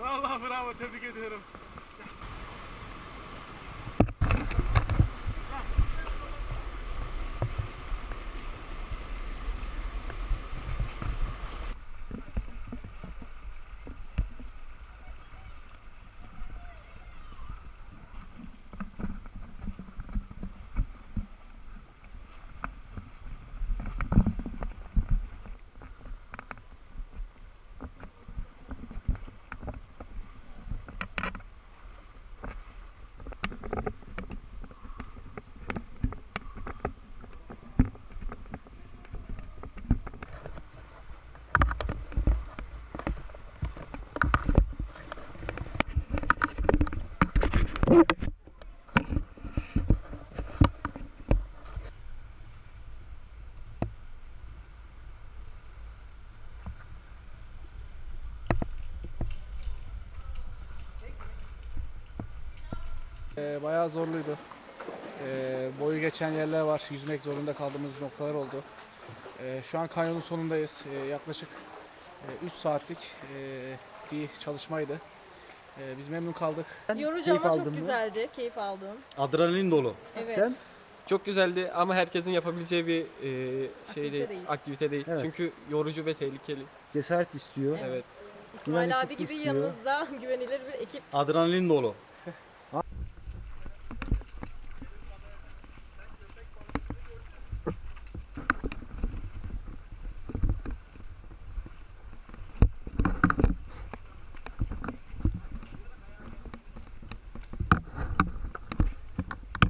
Vallahi bravo tebrik ediyorum. Ee, bayağı zorluydu. Ee, boyu geçen yerler var. Yüzmek zorunda kaldığımız noktalar oldu. Ee, şu an kanyonun sonundayız. Ee, yaklaşık 3 saatlik e, bir çalışmaydı. Ee, biz memnun kaldık. Yorucu Keyif ama aldın çok mı? güzeldi. Keyif aldım. Adrenalin dolu. Evet. Sen? Çok güzeldi ama herkesin yapabileceği bir e, şey değil, değil. aktivite değil. Evet. Çünkü yorucu ve tehlikeli. Cesaret istiyor. Evet. Evet. İsmail Dinamiklik abi gibi istiyor. yanınızda güvenilir bir ekip. Adrenalin dolu.